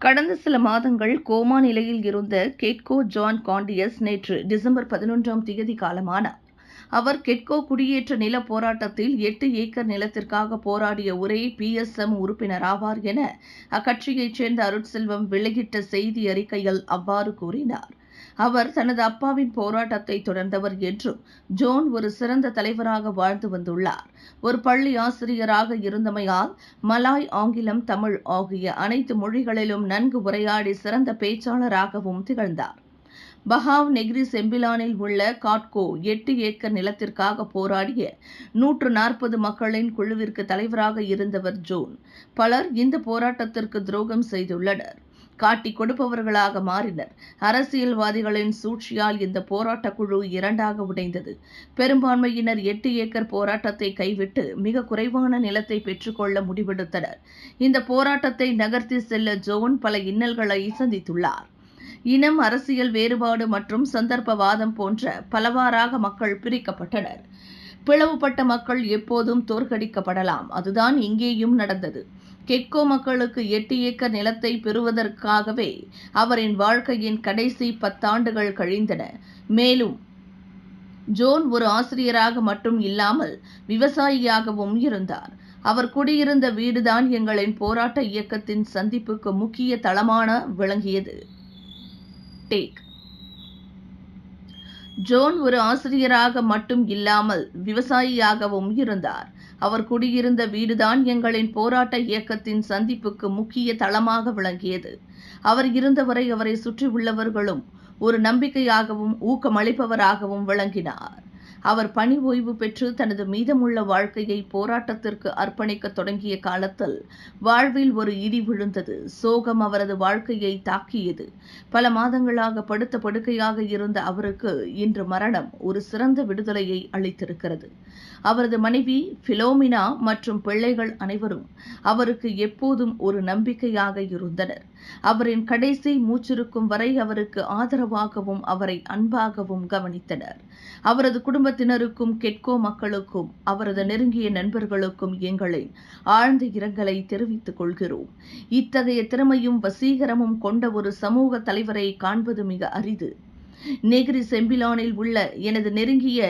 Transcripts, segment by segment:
கடந்த சில மாதங்கள் கோமா நிலையில் இருந்த கெட்கோ ஜான் காண்டியஸ் நேற்று டிசம்பர் பதினொன்றாம் தேதி காலமானார். அவர் கெட்கோ குடியேற்ற நில போராட்டத்தில் எட்டு ஏக்கர் நிலத்திற்காக போராடிய ஒரே பிஎஸ்எம் உறுப்பினர் ஆவார் என அக்கட்சியைச் சேர்ந்த அருட்செல்வம் வெளியிட்ட செய்தி அறிக்கையில் அவ்வாறு கூறினார். அவர் தனது அப்பாவின் போராட்டத்தை தொடர்ந்தவர் என்றும் ஜோன் ஒரு சிறந்த தலைவராக வாழ்ந்து வந்துள்ளார். ஒரு பள்ளி ஆசிரியராக இருந்தமையால் மலாய் ஆங்கிலம் தமிழ் ஆகிய அனைத்து மொழிகளிலும் நன்கு உரையாடி சிறந்த பேச்சாளராகவும் திகழ்ந்தார். பஹாவ் நெக்ரி செம்பிலானில் உள்ள காட்கோ எட்டு ஏக்கர் நிலத்திற்காக போராடிய நூற்று நாற்பது மக்களின் குழுவிற்கு தலைவராக இருந்தவர் ஜோன். பலர் இந்த போராட்டத்திற்கு துரோகம் செய்துள்ளனர். காட்டி கொடுப்பவர்களாக மாறினர். அரசியல்வாதிகளின் சூழ்ச்சியால் இந்த போராட்ட குழு இரண்டாக உடைந்தது. பெரும்பான்மையினர் எட்டு ஏக்கர் போராட்டத்தை கைவிட்டு மிக குறைவான நிலத்தை பெற்றுக்கொள்ள முடிவெடுத்தனர். இந்த போராட்டத்தை நகர்த்தி செல்ல ஜோன் பல இன்னல்களை சந்தித்துள்ளார். இனம் அரசியல் வேறுபாடு மற்றும் சந்தர்ப்பவாதம் போன்ற பலவாறாக மக்கள் பிரிக்கப்பட்டனர். பிளவுபட்ட மக்கள் எப்போதும் தோற்கடிக்கப்படலாம். அதுதான் இங்கேயும் நடந்தது. கெட்கோ மக்களுக்கு எட்டு ஏக்கர் நிலத்தை பெறுவதற்காகவே அவரின் வாழ்க்கையின் கடைசி பத்தாண்டுகள் கழிந்தன. மேலும் ஜோன் ஒரு ஆசிரியராக மட்டும் இல்லாமல் விவசாயியாகவும் இருந்தார். அவர் குடியிருந்த வீடுதான் எங்களின் போராட்ட இயக்கத்தின் சந்திப்புக்கு முக்கிய தளமான விளங்கியது. டேக். ஜோன் ஒரு ஆசிரியராக மட்டும் இல்லாமல் விவசாயியாகவும் இருந்தார். அவர் குடியிருந்த வீடுதான் எங்களின் போராட்ட இயக்கத்தின் சந்திப்புக்கு முக்கிய தளமாக விளங்கியது. அவர் இருந்தவரை அவரை சுற்றியுள்ளவர்களும் ஒரு நம்பிக்கையாகவும் ஊக்கமளிப்பவராகவும் விளங்கினார். அவர் பணி ஓய்வு பெற்று தனது மீதமுள்ள வாழ்க்கையை போராட்டத்திற்கு அர்ப்பணிக்க தொடங்கிய காலத்தில் வாழ்வில் ஒரு இடி விழுந்தது. சோகம் அவரது வாழ்க்கையை தாக்கியது. பல மாதங்களாக படுத்த படுக்கையாக இருந்த அவருக்கு இன்று மரணம் ஒரு சிறந்த விடுதலையை அளித்திருக்கிறது. அவரது மனைவி பிலோமினா மற்றும் பிள்ளைகள் அனைவரும் அவருக்கு எப்போதும் ஒரு நம்பிக்கையாக இருந்தனர். அவரின் கடைசி மூச்சிருக்கும் வரை அவருக்கு ஆதரவாகவும் அவரை அன்பாகவும் கவனித்தனர். அவரது குடும்பத்தினருக்கும் கெட்கோ மக்களுக்கும் அவரது நெருங்கிய நண்பர்களுக்கும் எங்களின் ஆழ்ந்த இரங்கலை தெரிவித்துக் கொள்கிறோம். இத்தகைய திறமையும் வசீகரமும் கொண்ட ஒரு சமூக தலைவரை காண்பது மிக அரிது. நெகிரி செம்பிலானில் உள்ள எனது நெருங்கிய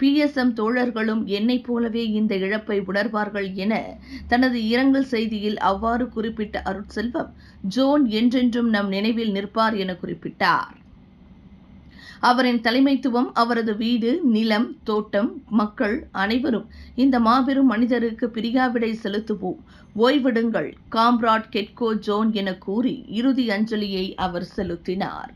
பிஎஸ்எம் தோழர்களும் என்னைப் போலவே இந்த இழப்பை உணர்வார்கள் என தனது இரங்கல் செய்தியில் அவ்வாறு குறிப்பிட்ட அருட்செல்வம் ஜோன் என்றென்றும் நம் நினைவில் நிற்பார் என குறிப்பிட்டார். அவரின் தலைமைத்துவம் அவரது வீடு நிலம் தோட்டம் மக்கள் அனைவரும் இந்த மாபெரும் மனிதருக்கு பிரியாவிடை செலுத்துவோம். ஓய்விடுங்கள் காம்ராட் கெட்கோ ஜோன் என கூறி இறுதி அஞ்சலியை அவர் செலுத்தினார்.